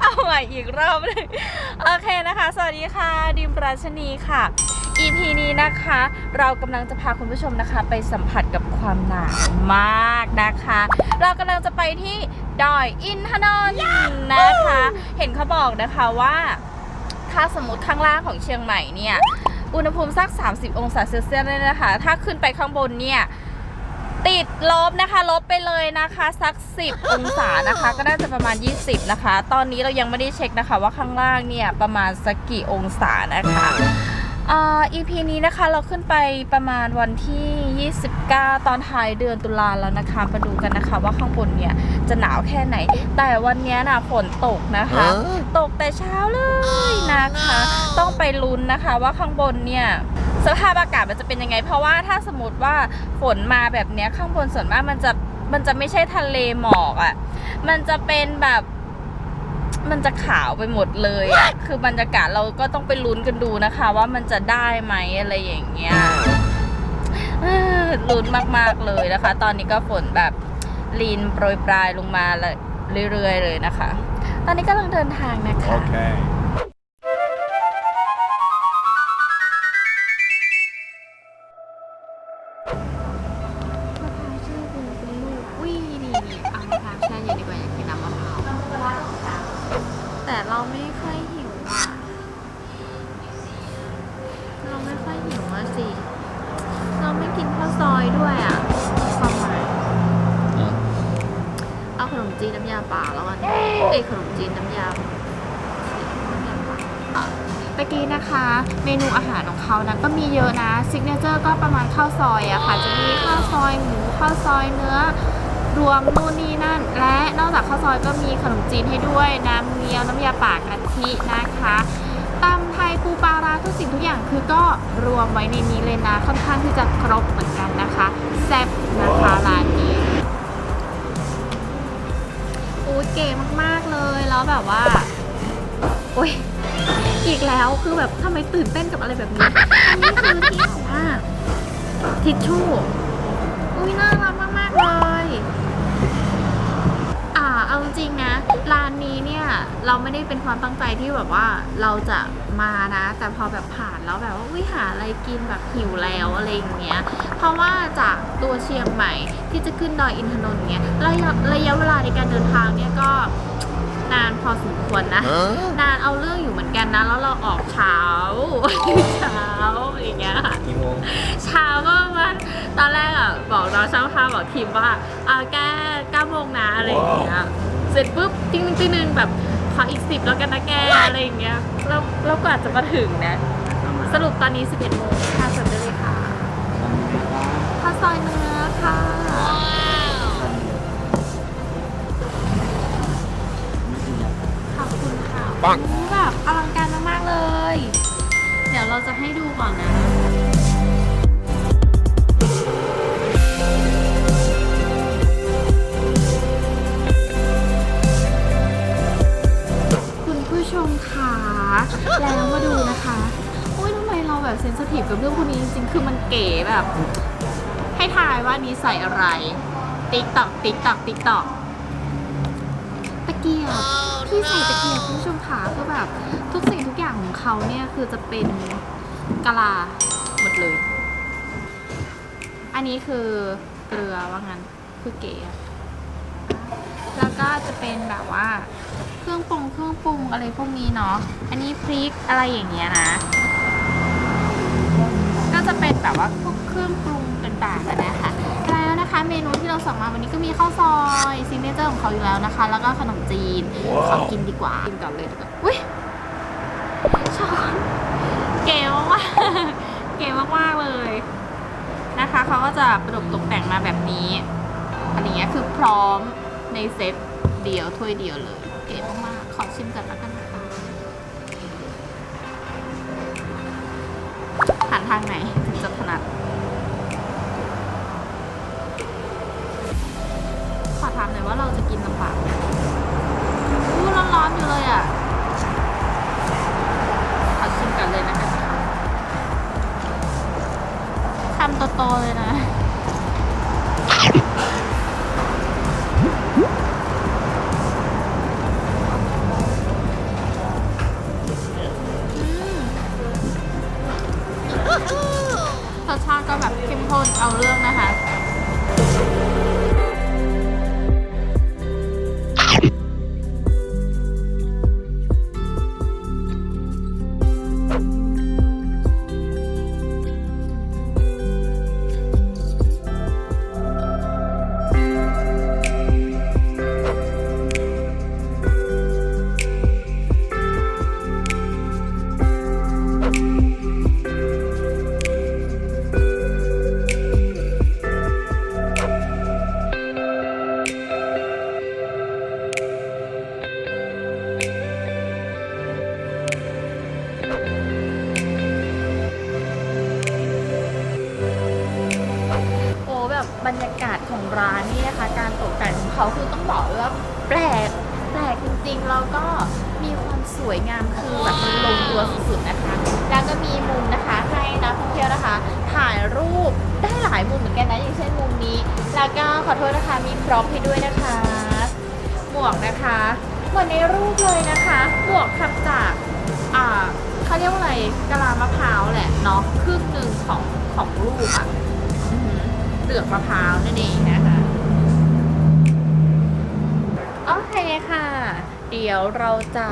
เอาใหม่อีกรอบหนึงโอเคนะคะ สวัสดีค่ะ ดิมราชนีค่ะ EP นี้นะคะ เรากำลังจะพาคุณผู้ชมนะคะ ไปสัมผัสกับความหนาวมากนะคะ เรากำลังจะไปที่ดอยอินทนนท์นะคะ เห็นเขาบอกนะคะว่าถ้าสมมติข้างล่างของเชียงใหม่เนี่ย อุณหภูมิสัก 30 องศาเซลเซียสเลยนะคะ ถ้าขึ้นไปข้างบนเนี่ย ติดลบนะคะ ลบไปเลยนะคะ สัก 10 องศานะคะ ก็น่าจะประมาณ 20 นะคะ ตอนนี้เรายังไม่ได้เช็คนะคะ ว่าข้างล่างเนี่ยประมาณสักกี่องศานะคะอ่า EP นี้นะคะเราขึ้นไปประมาณวันที่ 29 ตอนท้ายเดือนตุลาแล้วนะคะ มาดูกันนะคะว่าข้างบนเนี่ยจะหนาวแค่ไหน แต่วันเนี้ยนะฝนตกนะคะ ตกแต่เช้าเลยนะคะ ต้องไปลุ้นนะคะว่าข้างบนเนี่ย สภาพอากาศมันจะเป็นยังไง เพราะว่าถ้าสมมติว่าฝนมาแบบเนี้ยข้างบนส่วนมากมันจะมันจะไม่ใช่ทะเลหมอกอะ่ะ มันจะเป็นแบบมันจะขาวไปหมดเลยอะ่ะ คือบรรยากาศเราก็ต้องไปลุ้นกันดูนะคะ ว่ามันจะได้ไหมอะไรอย่างเงี้ยลุ้นมากๆเลยนะคะ ตอนนี้ก็ฝนแบบลีนโปรยปลายลงมาเลยเรื่อยๆเลยนะคะ ตอนนี้กำลังเดินทางนะคะ Okay. อยหมูข้าวซอยเนื้อ รวมนู่นนี่นั่น และนอกจากข้าวซอยก็มีขนมจีนให้ด้วย น้ำเงี้ยวน้ำยาป่ากะทินะคะตำไทยปูปลาร้าทุกสิ่งทุกอย่างคือก็รวมไว้ในนี้เลยนะค่อนข้างที่จะครบเหมือนกันนะคะแซ่บนะคะร้านนี้โอ้ยเก๋มากๆเลยแล้วแบบว่าโอ้ยอีกแล้วคือแบบทำไมตื่นเต้นกับอะไรแบบนี้อันนี้คือที่แบบว่าทิชชู่ อุ้ยน่ารักมาก ๆ เลย อ่า เอาจริงๆนะ ร้านนี้เนี่ย เราไม่ได้เป็นความตั้งใจที่แบบว่าเราจะมานะ แต่พอแบบผ่านแล้วแบบว่าอุ้ยหาอะไรกินแบบหิวแล้วอะไรอย่างเงี้ย เพราะว่าจากตัวเชียงใหม่ที่จะขึ้นดอยอินทนนท์เงี้ยระยะระยะเวลาในการเดินทางเนี่ยก็นานพอสมควรนะ นานเอาเรื่องอยู่เหมือนกันนะ แล้วเราออกเช้าเช้าอย่างเงี้ยค่ะกี่โมง เช้าก็ประมาณตอนแรกอะบอกน้องช่างภาพบอกทีมว่าเอาแก้เก้าโมงนะอะไรอย่างเงี้ยเสร็จปุ๊บติ้งติ้งนึงแบบขออีกสิบแล้วกันนะแกอะไรอย่างเงี้ยแล้วแล้วกว่าจะมาถึงนะ สรุปตอนนี้ 11โมงค่ะเสร็จได้เลยค่ะข้าวซอยเนื้อ ว่านี้ใส่อะไร ติ๊กตอก ติ๊กตอก ติ๊กตอกตะเกียบที่ใส่ตะเกียบคุณผู้ชมขาคือแบบทุกสิ่งทุกอย่างของเขาเนี่ยคือจะเป็นกะลาหมดเลย อันนี้คือเกลือว่างั้นคือเก๋อะแล้วก็จะเป็นแบบว่าเครื่องปรุงเครื่องปรุงอะไรพวกนี้เนาะ อันนี้พริกอะไรอย่างเงี้ยนะ ก็จะเป็นแบบว่าพวกเครื่องปรุงต่างๆอะนะคะแล้วนะคะ เมนูที่เราสั่งมาวันนี้ก็มีข้าวซอยซิกเนเจอร์ของเขาอยู่แล้วนะคะ แล้วก็ขนมจีนขอกินดีกว่ากินก่อนเลยดีกว่าอุ้ยช้อนเก๋มากๆเก๋มากๆเลยนะคะเขาก็จะประดับตกแต่งมาแบบนี้อะไรเงี้ยคือพร้อมในเซตเดียวถ้วยเดียวเลย เก๋มากๆขอชิมกันแล้วกันนะคะหันทางไหน ปาอู้ร้อนๆอยู่เลยอะขอชิมกันเลยนะคะคำโตๆเลยนะรสชาติก็แบบเข้มข้นเอาเรื่องนะคะ นมุมนี้ แล้วก็ขอโทษนะคะมีพร็อพให้ด้วยนะคะ หมวกนะคะเหมือนในรูปเลยนะคะ หมวกทำจากอ่าเขาเรียกว่าอะไรกะลามะพร้าวแหละเนาะครึ่งหนึ่งของของลูกอะ่ะอือหือเปลือกมะพร้าวนั่นเองนะคะโอเคค่ะ เดี๋ยวเราจะ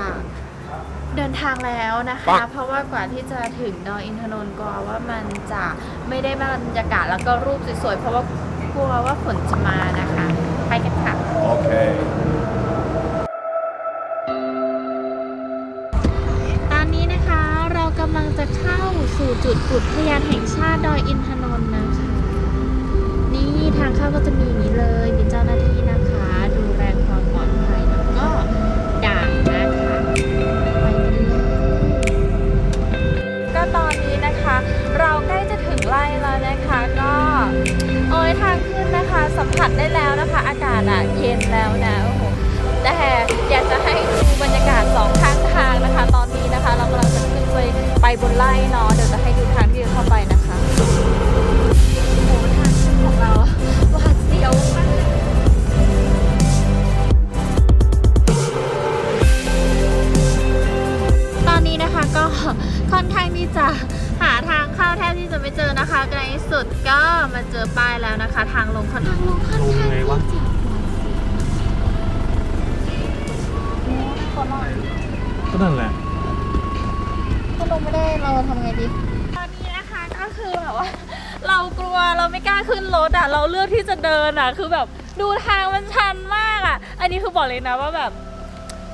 เดินทางแล้วนะคะ เพราะว่ากว่าที่จะถึงดอยอินทนนท์กลัวว่ามันจะไม่ได้บรรยากาศแล้วก็รูปสวยๆเพราะว่าก ลัวว่าฝนจะมานะคะ ไปกันค่ะ Okay. ตอนนี้นะคะเรากำลังจะเข้าสู่จุดอุทยานแห่งชาติดอยอินทนนท์นะคะ นี่ทางเข้าก็จะมีอย่างนี้เลยมีเจ้าหน้าที่นะ ไปบนไร่เนาะเดี๋ยวจะให้ดูทางที่จะเข้าไปนะคะโอ้โหทางขึ้นของเราหวาดเสียวมากตอนนี้นะคะก็ค่อนข้างที่จะหาทางเข้าแทบที่จะไม่เจอนะคะในที่สุดก็มาเจอป้ายแล้วนะคะ ทางลงค่อนข้างลงค่อนข้างลงไงวะที่จะก็นั่นแหละก็ ลงไม่ได้เราทำไงดี ตอนนี้นะคะก็คือแบบว่า เรากลัวเราไม่กล้าขึ้นรถอะเราเลือกที่จะเดินอะ คือแบบดูทางมันชันมากอะ อันนี้คือบอกเลยนะว่าแบบ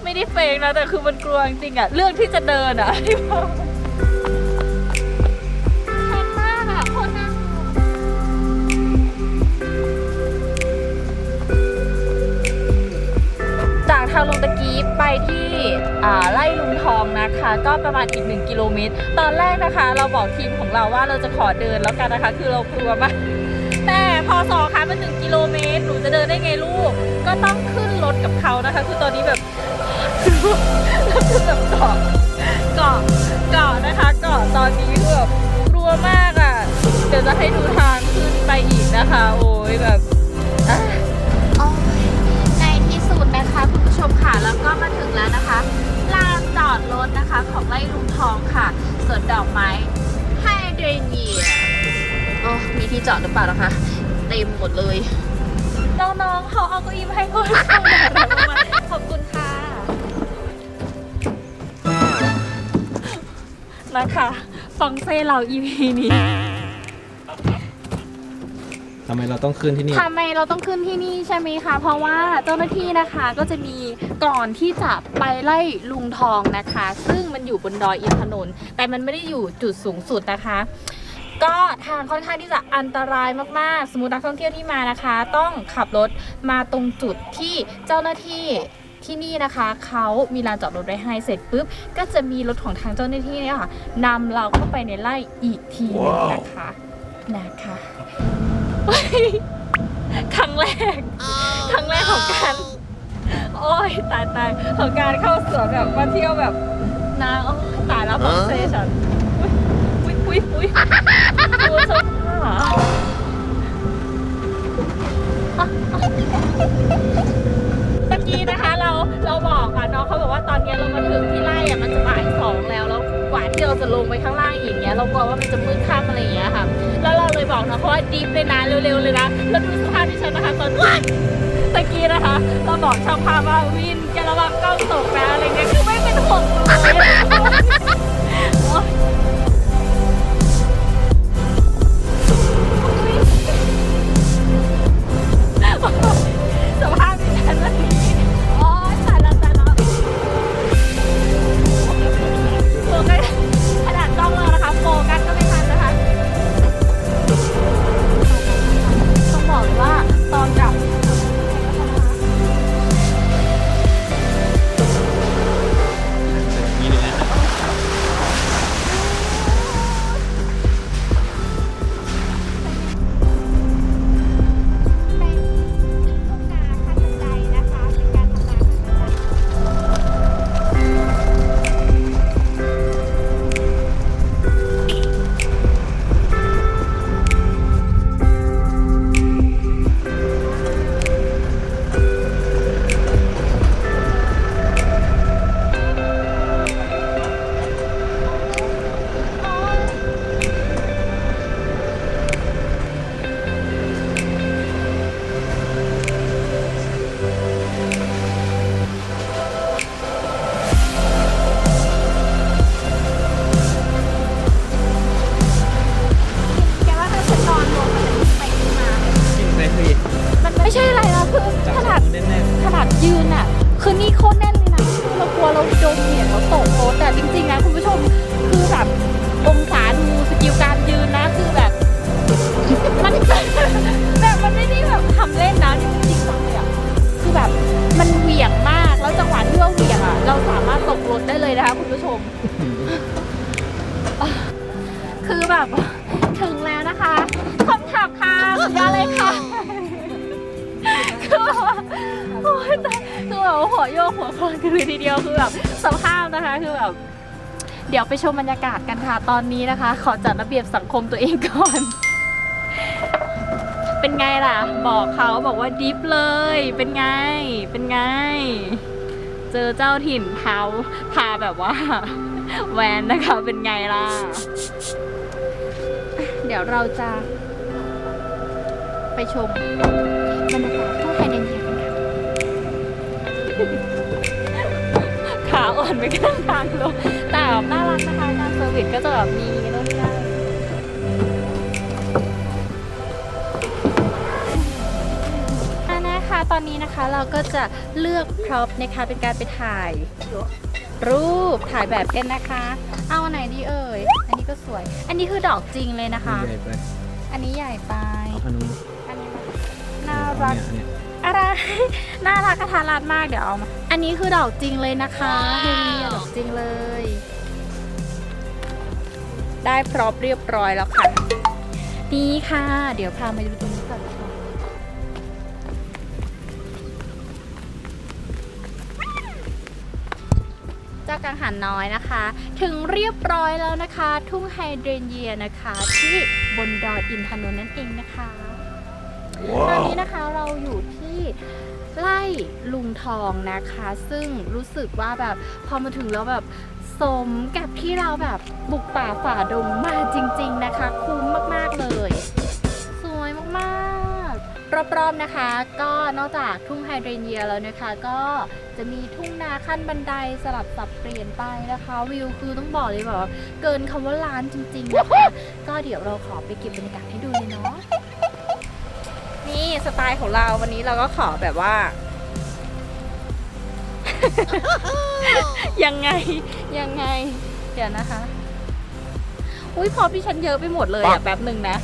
ไม่ได้เฟกนะแต่คือมันกลัวจริงๆอะเลือกที่จะเดินอะที่บอกชันมากอะโคนน่ากลัว จากทางลงตะกี้ไปที่อ่า ไล่ลุงทองนะคะ ก็ประมาณอีกหนึ่งกิโลเมตร ตอนแรกนะคะ เราบอกทีมของเราว่าเราจะขอเดินแล้วกันนะคะ คือเรากลัวมากแต่พอสอคะมันหนึ่งกิโลเมตรหนูจะเดินได้ไงลูก ก็ต้องขึ้นรถกับเขานะคะ คือตอนนี้แบบเราคือแบบเกาะเกาะเกาะนะคะเกาะตอนนี้คือแบบกลัวมากอะเดี๋ยวจะให้ดูทางขึ้นไปอีกนะคะ โอ้ยแบบอะโอ้ยในที่สุดนะคะคุณผู้ชมค่ะแล้วก็มาถึงแล้วนะคะ ดรถนะคะของไร่ลุงทองค่ะสวนดอกไม้ไฮเดรเนียโอ้มีที่จอดหรือเปล่านะคะเต็มหมดเลย น้องๆเขาเอาเก้าอี้มาให้คนขอบคุณค่ะนะคะฟังเซ่เรา EP นี้ ทำไมเราต้องขึ้นที่นี่ ทำไมเราต้องขึ้นที่นี่ใช่ไหมคะ เพราะว่าเจ้าหน้าที่นะคะก็จะมีก่อนที่จะไปไล่ลุงทองนะคะ ซึ่งมันอยู่บนดอยอินทนนท์แต่มันไม่ได้อยู่จุดสูงสุดนะคะ ก็ทางค่อนข้างที่จะอันตรายมากๆ สมมตินักท่องเที่ยวที่มานะคะ ต้องขับรถมาตรงจุดที่เจ้าหน้าที่ที่นี่นะคะเขามีลานจอดรถไว้ให้เสร็จปุ๊บก็จะมีรถของทางเจ้าหน้าที่เนี่ยค่ะนำเราเข้าไปในไร่อีกทีหนึงนะคะนะคะ ครั้งแรก ครั้งแรกของการ โอ้ยตายตายของการเข้าสวนแบบมาเที่ยวแบบนางโอ้ยตายแล้วของเซฉันอุ้ยอุ้ยอุ้ยตัวสมหาตะกี้นะคะเราเราบอกอะน้องเขาบอกว่าตอนเนี้ยเรามาถึงที่ไร่อะมันจะบ่ายสองแล้วแล้ว กว่าที่เราจะลงไปข้างล่างอีกเนี้ยเรากลัวว่ามันจะมืดค่ำอะไรอย่างเงี้ยค่ะ แล้วเราเลยบอกนะเพราะว่าดิฟเลยนะเร็วๆเลยนะแล้วดูสภาพที่ฉันนะคะตอนนี้ตะกี้นะคะ เราบอกช่างภาพว่าวินแกระวังกล้องตกนะอะไรเงี้ยคือไม่เป็นห่วงเลย ม คือแบบ ถึงแล้วนะคะคำถามค่ะสุดยอดเลยค่ะ คือแบบว่าโอ้ยตายคือแบบว่าหัวโยกหัวคลอนกันเลยทีเดียวคือแบบสภาพนะคะคือแบบ เดี๋ยวไปชมบรรยากาศกันค่ะตอนนี้นะคะ ขอจัดระเบียบสังคมตัวเองก่อน เป็นไงล่ะ บอกเขาบอกว่าดิฟเลย เป็นไง เป็นไง เจอเจ้าถิ่นเท้าพาแบบว่า แวนนะคะเป็นไงล่ะ เดี๋ยวเราจะ ไปชมบรรยากาศทั่วไทยเดนเดียกันค่ะขาอ่อนไปข้างทางลงแต่แบบน่ารักนะคะการเซอร์วิสก็จะแบบมี ตอนนี้นะคะเราก็จะเลือกพร็อพนะคะเป็นการไปถ่าย รูปถ่ายแบบกันนะคะ เอาอันไหนดีเอ่ย อันนี้ก็สวย อันนี้คือดอกจริงเลยนะคะ ใหญ่ไปอันนี้ใหญ่ไปอันนู้นอันนี้น่ารัก เนี่ยอะไร น่ารักกระทารัดมากเดี๋ยวเอามา อันนี้คือดอกจริงเลยนะคะเฮมีดอกจริงเลย ได้พร้อมเรียบร้อยแล้วค่ะ นี่ค่ะ เดี๋ยวพามาดูตรง กังหันน้อยนะคะ ถึงเรียบร้อยแล้วนะคะ ทุ่งไฮเดรนเยียนะคะ ที่บนดอยอินทนนท์นั่นเองนะคะตอนนี้นะคะเราอยู่ที่ไร่ลุงทองนะคะ ซึ่งรู้สึกว่าแบบพอมาถึงแล้วแบบสมกับที่เราแบบบุกป่าฝ่าดงมาจริง ๆ นะคะ คุ้มมากๆเลยสวยมากๆ รอบๆนะคะ ก็นอกจากทุ่งไฮเดรนเยียแล้วนะคะ ก็จะมีทุ่งนาขั้นบันไดสลับสับเปลี่ยนไปนะคะ วิวคือต้องบอกเลยแบบว่าเกินคำว่าล้านจริงๆนะคะก็เดี๋ยวเราขอไปเก็บบรรยากาศให้ดูเลยเนาะนี่สไตล์ของเราวันนี้เราก็ขอแบบว่า ยังไงยังไง เดี๋ยวนะคะ อุ้ยพอพี่ฉันเยอะไปหมดเลยอะแป๊บหนึ่งนะ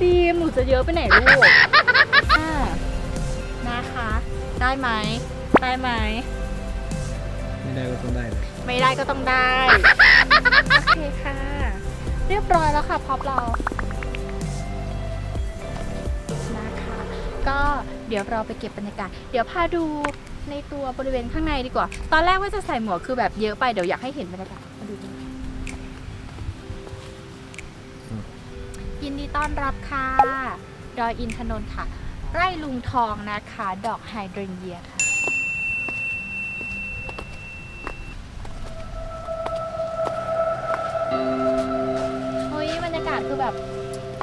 ดีมหนูจะเยอะไปไหนลูกอ่านะคะ ได้ไหมได้ไหมไม่ได้ก็ต้องได้เลยไม่ได้ก็ต้องได้ โอเคค่ะ เรียบร้อยแล้วค่ะพร็อปเรานะคะ ก็เดี๋ยวเราไปเก็บบรรยากาศ เดี๋ยวพาดูในตัวบริเวณข้างในดีกว่า ตอนแรกว่าจะใส่หมวกคือแบบเยอะไปเดี๋ยวอยากให้เห็นบรรยากาศมาดูกันยินดีต้อนรับค่ะ ดอยอินทนนท์ค่ะ ไร่ลุงทองนะคะ ดอกไฮเดรนเยียค่ะ เฮ้ยบรรยากาศคือแบบ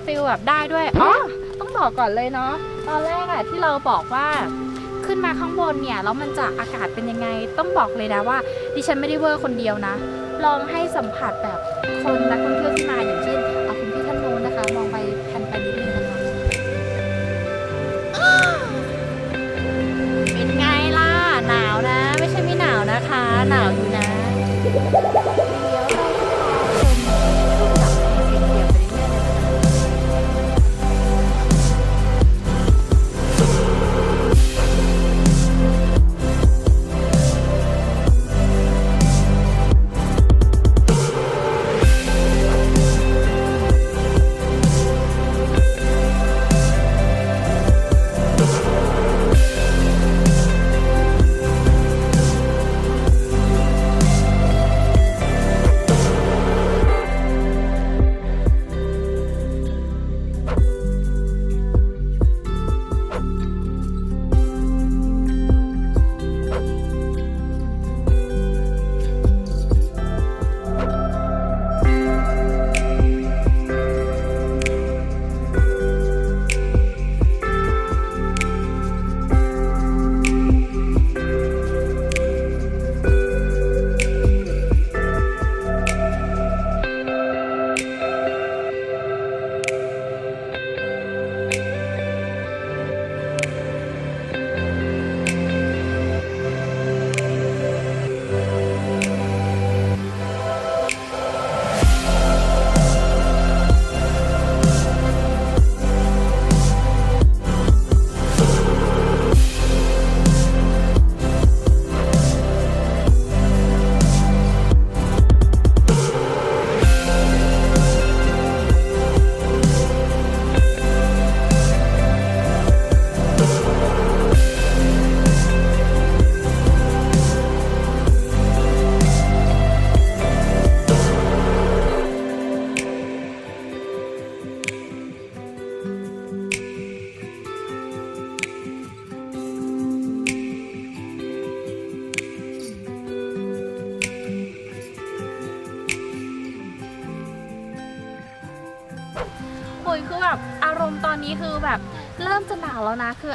ฟิลแบบได้ด้วย อ๋อ ต้องบอกก่อนเลยเนาะ ตอนแรกอะที่เราบอกว่าขึ้นมาข้างบนเนี่ยแล้วมันจะอากาศเป็นยังไง ต้องบอกเลยนะว่า ดิฉันไม่ได้เวอร์คนเดียวนะ ลองให้สัมผัสแบบคนนักท่อง หนาวอยู่นะ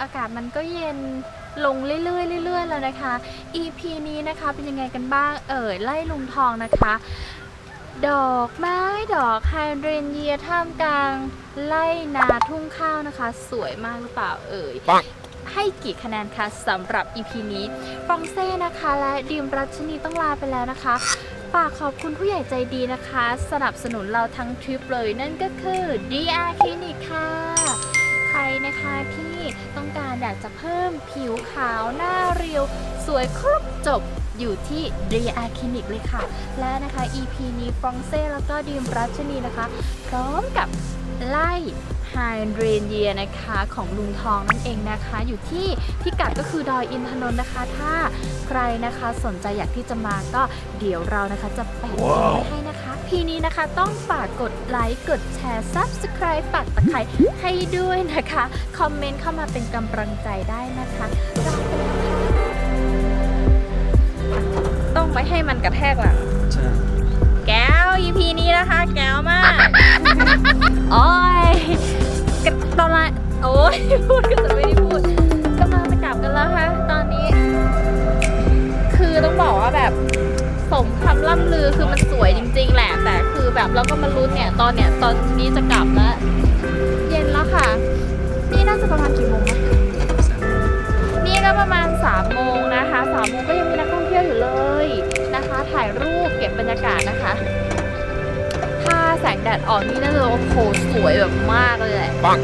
ออากาศมันก็เย็นลงเรื่อยๆเรื่อยๆแล้วนะคะ EP นี้นะคะเป็นยังไงกันบ้างเอ่ยไล่ลุงทองนะคะ ดอกไม้ดอกไฮเดรนเยียท่ามกลางไล่นาทุ่งข้าวนะคะ สวยมากหรือเปล่าเอ่ยปังให้กี่คะแนนคะสำหรับ EP นี้ฟรองเซ่นะคะ และดิมรัชนีต้องลาไปแล้วนะคะฝากขอบคุณผู้ใหญ่ใจดีนะคะ สนับสนุนเราทั้งทริปเลยนั่นก็คือ DR Clinic ค่ะใค รนะคะที่ต้องการอยากจะเพิ่มผิวขาวหน้าเรียว สวยครบจบอยู่ที่ DR Clinic เลยค่ะ และนะคะ EP นี้ฟรองเซ่แล้วก็ดีมรัชนีนะคะ พร้อมกับไล่ไฮเดรนเยียนะคะของลุงทองนั่นเองนะคะ อยู่ที่พิกัดก็คือดอยอินทนนท์นะคะ ถ้าใครนะคะสนใจอยากที่จะมาก็เดี๋ยวเรานะคะจะแปะลิงก์ไว้ให้นะคะ พีนี้นะคะ ต้องฝากกดไลค์กดแชร์ Subscribe ปักตะไคร้ให้ด้วยนะคะ คอมเมนต์เข้ามาเป็นกำลังใจได้นะคะลาไปแล้วค่ะต้องไม่ให้มันกระแทกหลังใช่แก้ว EP นี้นะคะ แก้วมากโอ้ยกระตอนแรกโอ้ยพูดก็จะไม่ได้พูดกำลังจะกลับกันแล้วค่ะ ตอนนี้ คือต้องบอกว่าแบบ แบบเราก็มาลุ้นเนี่ยตอนเนี้ยตอนนี้จะกลับแล้ว เย็นแล้วค่ะ นี่น่าจะประมาณกี่โมงนะสามโมงนี่ก็ประมาณ3ามโมงนะคะ3ามโมงก็ยังมีนักท่องเที่ยวอยู่เลยนะคะ ถ่ายรูปเก็บบรรยากาศนะคะ ถ้าแสงแดดออกนี่น่าจะโอ้โหสวยแบบมากเลยแหละปัง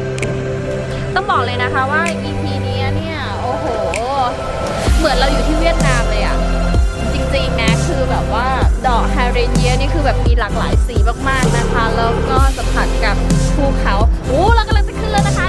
ต้องบอกเลยนะคะว่า EP นี้เนี่ยโอ้โห เหมือนเราอยู่ที่เวียดนามเลยอะ จริงๆนะคือแบบว่าดอกไฮเรเนียนี่คือแบบมีหลากหลายสีมากๆนะคะ แล้วก็สัมผัสกับภูเขาโอ้เรากำลังจะขึ้นแล้วนะคะ